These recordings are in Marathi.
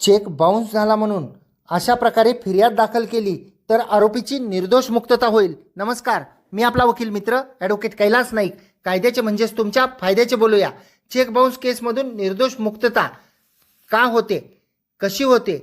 चेक बाउन्स झाला म्हणून. अशा प्रकारे फिर्याद दाखल केली तर आरोपीची निर्दोष मुक्तता होईल. नमस्कार मी आपला वकील मित्र ॲडव्होकेट कैलास नाईक. कायद्याचे म्हणजेच तुमच्या फायद्याचे बोलूया. चेक बाउन्स केसमधून निर्दोष मुक्तता का होते? कशी होते?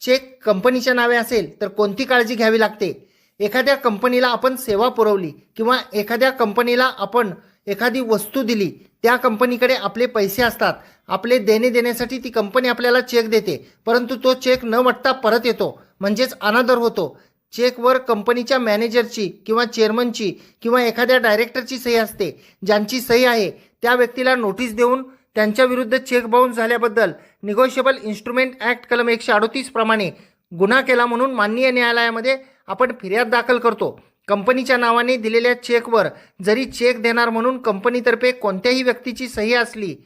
चेक कंपनीच्या नावे असेल तर कोणती काळजी घ्यावी लागते? एखाद्या कंपनीला आपण सेवा पुरवली किंवा एखाद्या कंपनीला आपण एखादी वस्तू दिली त्या कंपनीकडे आपले पैसे असतात. आपले देणे देण्यासाठी ती कंपनी आपल्याला चेक देते. परंतु तो चेक न वाटता परत येतो. म्हणजेच अनादर होतो. चेकवर कंपनीच्या मॅनेजरची किंवा चेअरमनची किंवा एखाद्या डायरेक्टरची सही असते. ज्यांची सही आहे त्या व्यक्तीला नोटीस देऊन त्यांच्या विरुद्ध चेक बाउन्स झाल्याबद्दल निगोशिएबल इन्स्ट्रुमेंट ॲक्ट कलम एकशे अडोतीस प्रमाणे गुन्हा केला म्हणून माननीय न्यायालयामध्ये आपण फिर्याद दाखल करतो. कंपनीच्या नावाने दिलेल्या चेकवर जरी चेक देणार म्हणून कंपनीतर्फे कोणत्याही व्यक्तीची सही असली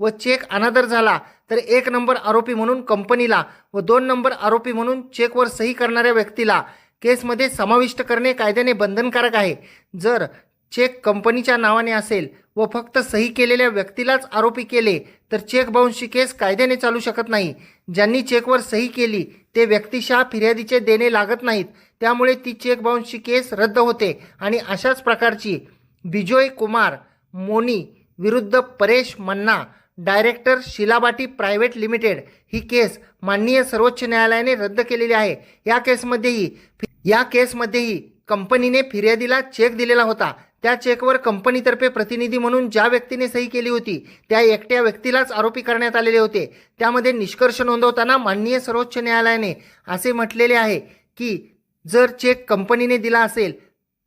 व चेक अनादर झाला तर एक नंबर आरोपी म्हणून कंपनीला व दोन नंबर आरोपी म्हणून चेकवर सही करणाऱ्या व्यक्तीला केसमध्ये समाविष्ट करणे कायद्याने बंधनकारक आहे. जर चेक कंपनीच्या नावाने असेल व फक्त सही केलेल्या व्यक्तीलाच आरोपी केले तर चेक बाउन्सची केस कायद्याने चालू शकत नाही. ज्यांनी चेकवर सही केली ते व्यक्तिशः फिर्यादीचे देणे लागत नाहीत. त्यामुळे ती चेक बाउन्सची केस रद्द होते. आणि अशाच प्रकारची बिजोय कुमार मोनी विरुद्ध Paresh Manna director Shilabati private limited ही केस माननीय सर्वोच्च न्यायालयाने रद्द केलेली आहे. या केसमध्येही या केसमध्येही कंपनीने फिर्यादीला चेक दिलेला होता. त्या चेकवर कंपनीतर्फे प्रतिनिधी म्हणून ज्या व्यक्तीने सही केली होती त्या एकट्या व्यक्तीलाच आरोपी करण्यात आलेले होते. त्यामध्ये निष्कर्ष नोंदवताना माननीय सर्वोच्च न्यायालयाने असे म्हटलेले आहे की जर चेक कंपनीने दिला असेल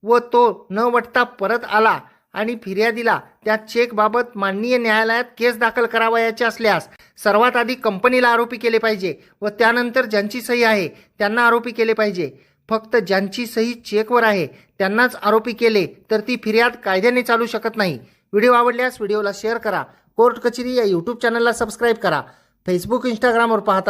व तो न वटता परत आला आणि फिर्यादीला त्या चेकबाबत माननीय न्यायालयात केस दाखल करावयाचे असल्यास सर्वात आधी कंपनीला आरोपी केले पाहिजे व त्यानंतर ज्यांची सही आहे त्यांना आरोपी केले पाहिजे. फक्त ज्यांची सही चेकवर आहे त्यांनाच आरोपी केले तर ती फिर्याद कायद्याने चालू शकत नाही. व्हिडिओ आवडल्यास व्हिडिओला शेअर करा. कोर्ट कचेरी या यूट्यूब चॅनलला सबस्क्राईब करा. फेसबुक इंस्टाग्रामवर पाहता